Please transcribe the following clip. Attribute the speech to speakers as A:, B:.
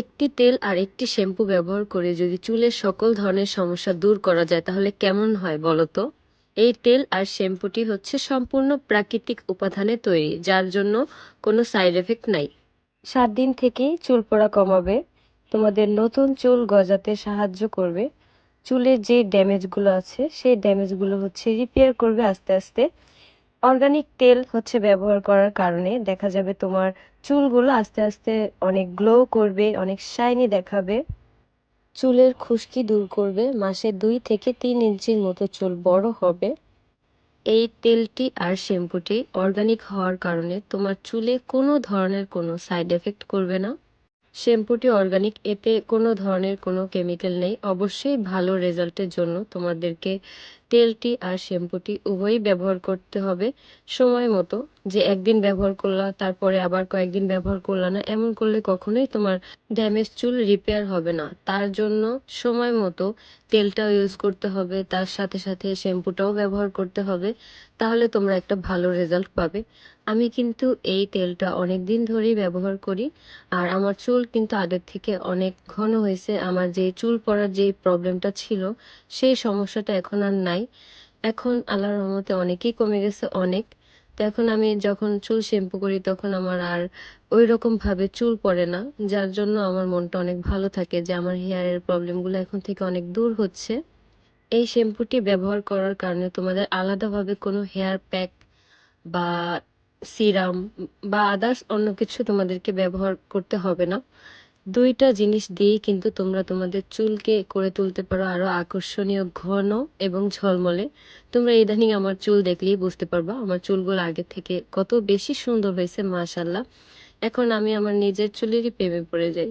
A: একটি তেল আর একটি শ্যাম্পু ব্যবহার করে যদি চুলের সকল ধরনের সমস্যা দূর করা যায়, তাহলে কেমন হয় বলো তো? এই তেল আর শ্যাম্পুটি হচ্ছে সম্পূর্ণ প্রাকৃতিক উপাদানে তৈরি, যার জন্য কোনো সাইড এফেক্ট নাই। সাত দিন থেকেই চুল পড়া কমাবে, তোমাদের নতুন চুল গজাতে সাহায্য করবে। চুলের যে ড্যামেজগুলো আছে, সেই ড্যামেজগুলো হচ্ছে রিপেয়ার করবে আস্তে আস্তে। অর্গানিক তেল হচ্ছে ব্যবহার করার কারণে দেখা যাবে তোমার চুলগুলো আস্তে আস্তে অনেক গ্লো করবে, অনেক শাইনি দেখাবে। চুলের খুশকি দূর করবে, মাসে দুই থেকে তিন ইঞ্চির মতো চুল বড় হবে। এই তেলটি আর শ্যাম্পুটি অর্গানিক হওয়ার কারণে তোমার চুলে কোনো ধরনের কোনো সাইড এফেক্ট করবে না। শ্যাম্পুটি অর্গানিক এতে কোনো ধরনের কোনো কেমিক্যাল নেই। অবশ্যই ভালো রেজাল্টের জন্য তোমাদেরকে তেলটি আর শ্যাম্পুটি উভয়ই ব্যবহার করতে হবে সময় মতো। যে একদিন ব্যবহার করলা, তারপরে আবার কয়েকদিন ব্যবহার করলা না, এমন করলে কখনোই তোমার ড্যামেজ চুল রিপেয়ার হবে না। তার জন্য সময় মতো তেলটাও ইউজ করতে হবে, তার সাথে সাথে শ্যাম্পুটাও ব্যবহার করতে হবে, তাহলে তোমরা একটা ভালো রেজাল্ট পাবে। আমি কিন্তু এই তেলটা অনেক দিন ধরেই ব্যবহার করি, আর আমার চুল কিন্তু আগের থেকে অনেক ঘন হয়েছে। আমার যে চুল পড়ার যে প্রবলেমটা ছিল, সেই সমস্যাটা এখন আর নাই। এখন আল্লাহর রহমতে অনেকই কমে গেছে, অনেক। তো এখন আমি যখন চুল শ্যাম্পু করি, তখন আমার আর ওই রকম ভাবে চুল পড়ে না, যার জন্য আমার মনটা অনেক ভালো থাকে যে আমার হেয়ারের প্রবলেমগুলো এখন থেকে অনেক দূর হচ্ছে। এই শ্যাম্পুটি ব্যবহার করার কারণে তোমাদের আলাদাভাবে কোনো হেয়ার প্যাক বা সিরাম বা আদার্স অন্য কিছু তোমাদেরকে ব্যবহার করতে হবে না। দুইটা জিনিস দিয়েই কিন্তু তোমরা তোমাদের চুলকে করে তুলতে পারো আরও আকর্ষণীয় ঘন এবং ঝলমলে। তোমরা ইদানিং আমার চুল দেখলেই বুঝতে পারবা, আমার চুলগুলো আগে থেকে কত বেশি সুন্দর হয়েছে মাশাল্লাহ এখন আমি আমার নিজের চুলেরই প্রেমে পড়ে যাই।